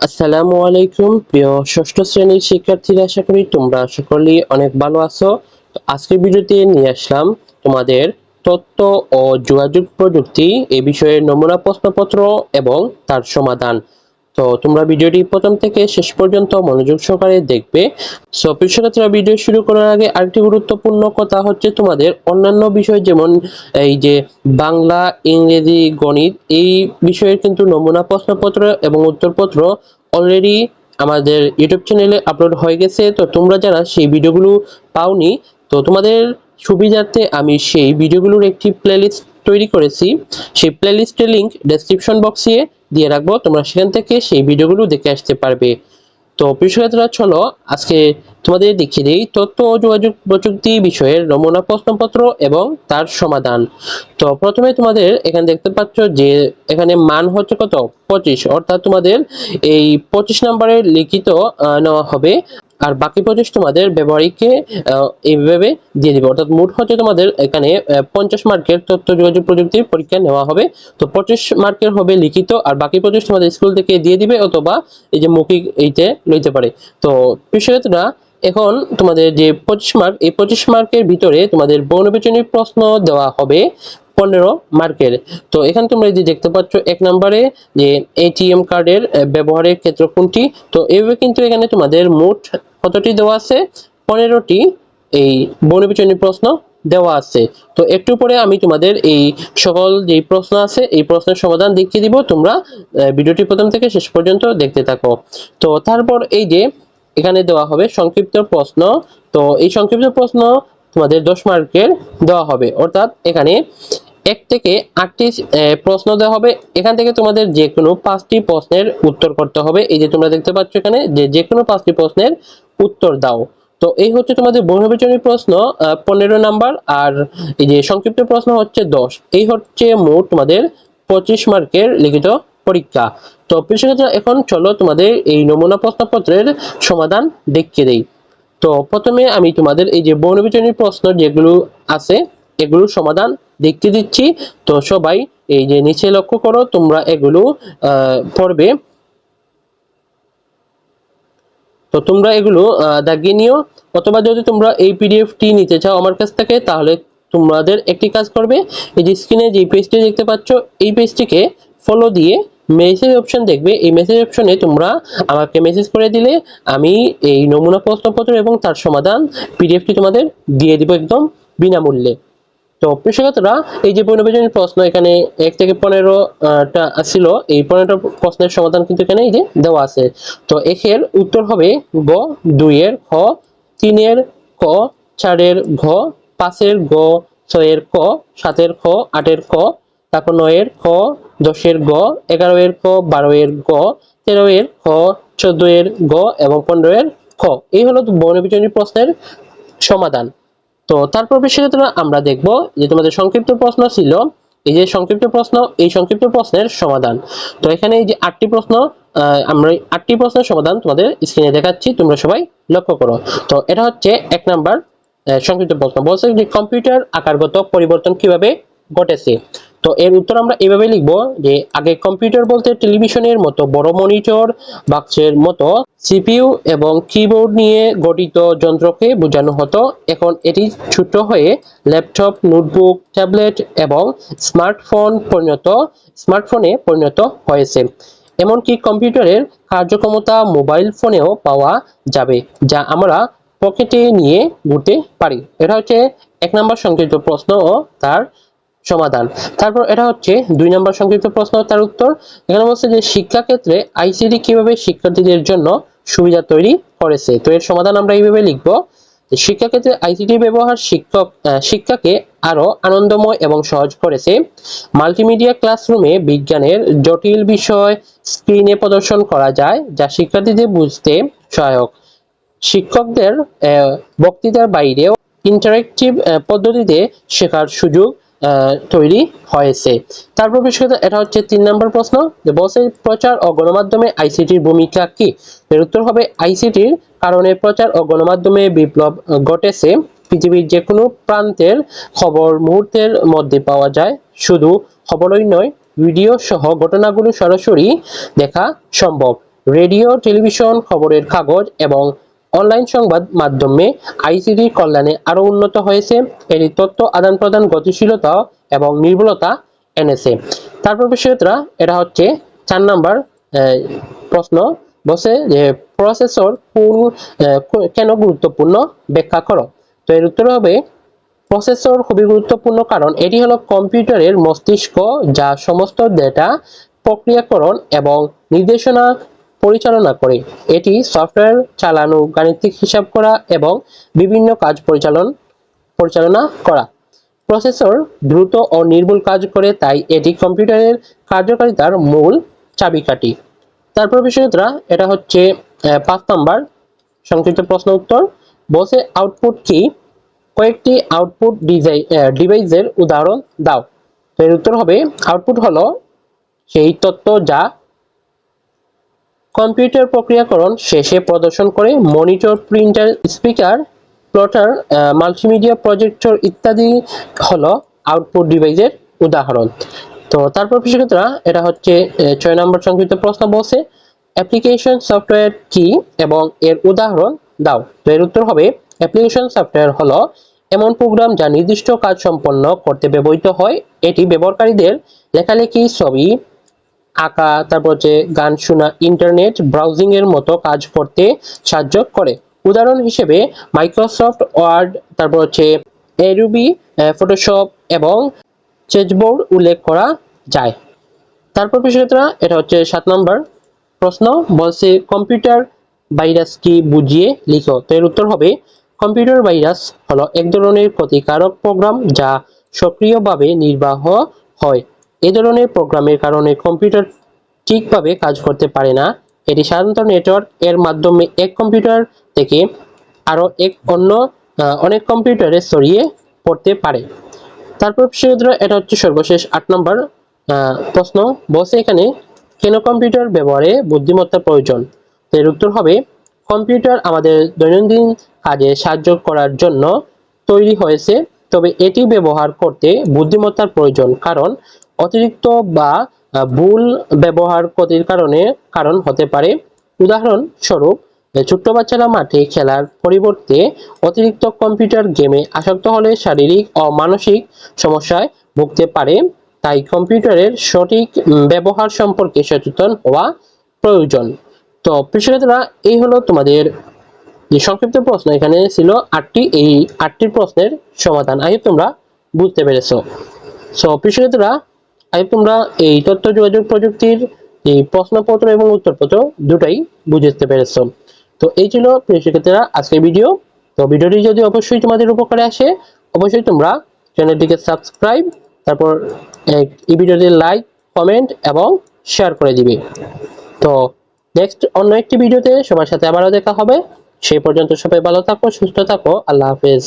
আসসালামু আলাইকুম, প্রিয় ষষ্ঠ শ্রেণির শিক্ষার্থীরা, আশা করি তোমরা সকলেই অনেক ভালো আছো। তো আজকের ভিডিওতে নিয়ে আসলাম তোমাদের তথ্য ও যোগাযোগ প্রযুক্তি, এ বিষয়ে নমুনা প্রশ্নপত্র এবং তার সমাধান। তো তোমরা ভিডিওটি প্রথম থেকে শেষ পর্যন্ত মনোযোগ সহকারে দেখবে। সো শিক্ষার্থীরা, ভিডিও শুরু করার আগে আরেকটি গুরুত্বপূর্ণ কথা হচ্ছে তোমাদের অন্যান্য বিষয় যেমন এই যে বাংলা, ইংরেজি, গণিত, এই বিষয়ের কিন্তু নমুনা প্রশ্নপত্র এবং উত্তরপত্র অলরেডি আমাদের ইউটিউব চ্যানেলে আপলোড হয়ে গেছে। তো তোমরা যারা সেই ভিডিওগুলো পাওনি, তো তোমাদের সুবিধার্থে আমি সেই ভিডিওগুলোর একটি প্লেলিস্ট তৈরি করেছি, সেই প্লেলিস্টের লিংক ডেসক্রিপশন বক্সে দিয়ে রাখব। তোমরা সেখান থেকে সেই ভিডিওগুলো দেখে আসতে পারবে। তো প্রিয় চলো আজকে তোমাদের দেখিয়ে দিই তথ্য ও যোগাযোগ প্রযুক্তি বিষয়ের নমুনা প্রশ্নপত্র এবং তার সমাধান। তো প্রথমে তোমাদের এখানে দেখতে পাচ্ছ যে এখানে মান হচ্ছে কত? পঁচিশ। অর্থাৎ তোমাদের এই পঁচিশ নম্বরের লিখিত নেওয়া হবে। আর বাকি পঁচিশ তোমাদের ব্যবহারিককে আহ, এইভাবে দিয়ে দিবে। অর্থাৎ মোট হচ্ছে তোমাদের এখানে পঞ্চাশ মার্কের তথ্য যোগাযোগ প্রযুক্তির পরীক্ষা নেওয়া হবে। তো পঁচিশ মার্কের হবে লিখিত আর বাকি পঁচিশ তোমাদের স্কুল থেকে দিয়ে দিবে অথবা এই যে মৌখিক এইতে লইতে পারে। তো বিষয়টা এখন তোমাদের যে পঁচিশ মার্ক এই পঁচিশ মার্কের ভিতরে তোমাদের বহুনির্বাচনী প্রশ্ন দেওয়া হবে পনেরো মার্কের। তো এখানে তোমরা এই যে দেখতে পাচ্ছ এক নম্বরে যে এটিএম কার্ডের ব্যবহারের ক্ষেত্র কোনটি তো এইভাবে কিন্তু এখানে তোমাদের মোট কতটি দেওয়া আছে? পনেরোটি এই বহুনির্বাচনী প্রশ্ন দেওয়া আছে। তো একটু পরে আমি তোমাদের এই সকল যে প্রশ্ন আছে, এই প্রশ্নের সমাধান দেখিয়ে দিব। তোমরা ভিডিওটি প্রথম থেকে শেষ পর্যন্ত দেখতে থাকো। তো তারপর এই যে এখানে দেওয়া হবে সংক্ষিপ্ত প্রশ্ন। তো এই সংক্ষিপ্ত প্রশ্ন তোমাদের দশ মার্কের দেওয়া হবে। অর্থাৎ এখানে এক থেকে আটটি প্রশ্ন দেওয়া হবে। এখান থেকে তোমাদের যে কোনো পাঁচটি প্রশ্নের উত্তর করতে হবে। এই যে তোমরা দেখতে পাচ্ছ এখানে যে যে কোনো পাঁচটি প্রশ্নের উত্তর দাও। তো এই হচ্ছে তোমাদের বহুনির্বাচনী প্রশ্ন পনেরো নাম্বার। আর এই যে সংক্ষিপ্ত প্রশ্ন হচ্ছে দশ। এই হচ্ছে মোট তোমাদের পঁচিশ মার্কের লিখিত পরীক্ষা। তো শিক্ষার্থীরা, এখন চলো তোমাদের এই নমুনা প্রশ্নপত্রের সমাধান দেখিয়ে দেই। তো প্রথমে আমি তোমাদের এই যে বহুনির্বাচনী প্রশ্ন যেগুলো আছে এগুলোর সমাধান দেখতে দিচ্ছি। তো সবাই এই যে নিচে লক্ষ্য করো, তোমরা এগুলো পড়বে। তো তোমরা এগুলো দাগিয়ে নিও। অথবা যদি তোমরা এই পিডিএফটি নিতে চাও আমার কাছ থেকে, তাহলে তোমাদের একটি কাজ করবে। এই যে স্ক্রিনে যে পেজটি দেখতে পাচ্ছ, এই পেজটিকে ফলো দিয়ে মেসেজ অপশন দেখবে। এই মেসেজ অপশনে তোমরা আমাকে মেসেজ করে দিলে, আমি এই নমুনা প্রশ্নপত্র এবং তার সমাধান পিডিএফটি তোমাদের দিয়ে দিব একদম বিনামূল্যে। তো কৃষকরা এই যে পরিবেশন প্রশ্ন এখানে এক থেকে পনেরো আহ, টা ছিল। এই পনেরোটা প্রশ্নের সমাধান কিন্তু এখানে এই যে দেওয়া আছে। তো একের উত্তর হবে গ দুইয়ের খ তিনের ক চারের ঘ পাঁচের গ ছয়ের ক সাতের খ আটের ক তারপর নয়ের ক দশের গ এগারো এর ক বারো এর গ তেরো এর খ চোদ্দ এর গ এবং পনেরো এর খ। এই হলো বর্ণবিচনী প্রশ্নের সমাধান। তো তারপর বিষয়টা আমরা দেখব যে তোমাদের সংক্ষিপ্ত প্রশ্ন ছিল, এই যে সংক্ষিপ্ত প্রশ্ন, এই সংক্ষিপ্ত প্রশ্নের সমাধান। তো এখানে এই যে আটটি প্রশ্ন আমরা আটটি প্রশ্নের সমাধান তোমাদের স্ক্রিনে দেখাচ্ছি, তোমরা সবাই লক্ষ্য করো। তো এটা হচ্ছে এক নাম্বার সংক্ষিপ্ত প্রশ্ন। বলছে যে কম্পিউটার আকারগত পরিবর্তন কীভাবে ঘটেছে? তো এর উত্তর আমরা এভাবে লিখব যে, আগে কম্পিউটার বলতে টেলিভিশনের মতো বড় মনিটর বাক্সের মতো সিপিইউ এবং কিবোর্ড নিয়ে গঠিত যন্ত্রকে বোঝানো হতো। এখন এটি ছোট হয়ে ল্যাপটপ নোটবুক ট্যাবলেট এবং স্মার্টফোন পরিণত স্মার্টফোনে পরিণত হয়েছে। এমনকি কম্পিউটারের কার্যক্ষমতা মোবাইল ফোনেও পাওয়া যাবে, যা আমরা পকেটে নিয়ে ঘুরতে পারি। এটা হচ্ছে এক নম্বর সংক্ষিপ্ত প্রশ্ন ও তার সমাধান। তারপর এটা হচ্ছে দুই নম্বর সংক্ষিপ্ত প্রশ্ন, তার উত্তর। এখানে বলছে যে শিক্ষা ক্ষেত্রে আইসিটি কীভাবে শিক্ষার্থীদের জন্য সুবিধা তৈরি করেছে? তো এর সমাধান আমরা এইভাবে লিখব শিক্ষাক্ষেত্রে আইসিটি ব্যবহার শিক্ষক শিক্ষাকে আরও আনন্দময় এবং সহজ করেছে। মাল্টিমিডিয়া ক্লাসরুমে বিজ্ঞানের জটিল বিষয় স্ক্রিনে প্রদর্শন করা যায়, যা শিক্ষার্থীদের বুঝতে সহায়ক। শিক্ষকদের বক্তৃতার বাইরেও ইন্টারেক্টিভ পদ্ধতিতে শেখার সুযোগ তৈরি হয়েছে। তারপর বিষয়টা এটা হচ্ছে তিন নম্বর প্রশ্ন। যে বলছে প্রচার ও গণমাধ্যমে আইসিটির ভূমিকা কি? এর উত্তর হবে আইসিটির, কারণে প্রচার ও গণমাধ্যমে বিপ্লব ঘটেছে। পৃথিবীর যে কোনো প্রান্তের খবর মুহূর্তের মধ্যে পাওয়া যায়। শুধু খবরই নয়, ভিডিও সহ ঘটনাগুলো সরাসরি দেখা সম্ভব। রেডিও, টেলিভিশন, খবরের কাগজ এবং অনলাইন সংবাদ মাধ্যমে আইসিটি কল্যাণে আরও উন্নত হয়েছে। এটি তথ্য আদান প্রদান গতিশীলতা এবং নির্ভুলতা এনেছে। তারপর বিষয়টা এটা হচ্ছে চার নাম্বার প্রশ্ন বসে যে প্রসেসর কোন কেন গুরুত্বপূর্ণ? ব্যাখ্যা করো। তো এর উত্তর হবে, প্রসেসর খুবই গুরুত্বপূর্ণ কারণ এটি হলো কম্পিউটারের মস্তিষ্ক যা সমস্ত ডেটা প্রক্রিয়াকরণ এবং নির্দেশনা পরিচালনা করে। এটি সফটওয়্যার চালানো, গাণিতিক হিসাব করা এবং বিভিন্ন কাজ পরিচালন, পরিচালনা করা। প্রসেসর দ্রুত ও নির্ভুল কাজ করে, তাই এটি কম্পিউটারের কার্যকারিতার মূল চাবিকাঠি। তারপর বিষয়টা এটা হচ্ছে পাঁচ নাম্বার সংক্ষিপ্ত প্রশ্ন উত্তর। বসে আউটপুট কি? কয়েকটি আউটপুট ডিজাই ডিভাইসের উদাহরণ দাও। এর উত্তর হবে, আউটপুট হলো সেই তত্ত্ব যা কম্পিউটার প্রক্রিয়াকরণ শেষে প্রদর্শন করে monitor, printer, speaker, plotter multimedia projector ইত্যাদি হলো আউটপুট ডিভাইসের উদাহরণ। তো তারপর কৃষকরা এটা হচ্ছে ছয় নম্বর সংক্ষিপ্ত প্রশ্ন বলছে অ্যাপ্লিকেশন সফটওয়্যার কি এবং এর উদাহরণ দাও। তো এর উত্তর হবে অ্যাপ্লিকেশন সফটওয়্যার হলো এমন প্রোগ্রাম যা নির্দিষ্ট কাজ সম্পন্ন করতে ব্যবহৃত হয়। এটি ব্যবহারকারীদের লেখালেখি, ছবি আঁকা, তারপর হচ্ছে গান শোনা ইন্টারনেট ব্রাউজিং এর মতো কাজ করতে সাহায্য করে। উদাহরণ হিসেবে মাইক্রোসফট ওয়ার্ড তারপর হচ্ছে এরুবি ফটোশপ এবং চেজবোর্ড উল্লেখ করা যায়। তারপর বিষয়টা এটা হচ্ছে সাত নম্বর প্রশ্ন, বলছে কম্পিউটার ভাইরাস কি বুঝিয়ে লিখো? তো এর উত্তর হবে কম্পিউটার ভাইরাস হলো এক ধরনের ক্ষতিকারক প্রোগ্রাম যা সক্রিয়ভাবে নির্বাহ হয়। এই ধরনের প্রোগ্রামের কারণে কম্পিউটার ঠিকভাবে কাজ করতে পারে না। এটি সাধারণত নেটওয়ার্ক এর মাধ্যমে এক কম্পিউটার থেকে আরও এক অন্য অনেক কম্পিউটারে ছড়িয়ে পড়তে পারে। তারপর শিরোদ্র এটা হচ্ছে সর্বশেষ আট নম্বর প্রশ্ন। বসে এখানে, কেন কম্পিউটার ব্যবহারে বুদ্ধিমত্তা প্রয়োজন? এর উত্তর হবে, কম্পিউটার আমাদের দৈনন্দিন কাজে সাহায্য করার জন্য তৈরি হয়েছে, তবে এটি ব্যবহার করতে বুদ্ধিমত্তার প্রয়োজন। কারণ অতিরিক্ত বা ভুল ব্যবহার ক্ষতির কারণে কারণ হতে পারে। উদাহরণস্বরূপ ছোট্ট বাচ্চারা মাঠে খেলার পরিবর্তে অতিরিক্ত কম্পিউটার গেমে আসক্ত হলে শারীরিক ও মানসিক সমস্যায় ভুগতে পারে। তাই কম্পিউটারের সঠিক ব্যবহার সম্পর্কে সচেতন হওয়া প্রয়োজন। তো প্রিয়রা এই হলো তোমাদের যে সংক্ষিপ্ত প্রশ্ন। এখানে ছিল আটটি, এই আটটি প্রশ্নের সমাধান। hope তোমরা বুঝতে পেরেছ। সো প্রিয়রা hope তোমরা এই তথ্য যোগাযোগ প্রযুক্তির এই প্রশ্নপত্র এবং উত্তরপত্র দুটাই বুঝতে পেরেছ। তো এই ছিল প্রিয় শিক্ষার্থীরা আজকের ভিডিও। তো ভিডিওটি যদি অবশ্যই তোমাদের উপকারে আসে, অবশ্যই তোমরা চ্যানেলটিকে সাবস্ক্রাইব, তারপর এই এই ভিডিওটি লাইক, কমেন্ট এবং শেয়ার করে দিবে। তো নেক্সট অন্য একটি ভিডিওতে সবার সাথে আবারও দেখা হবে। সেই পর্যন্ত সবাই ভালো থাকো, সুস্থ থাকো, আল্লাহ হাফেজ।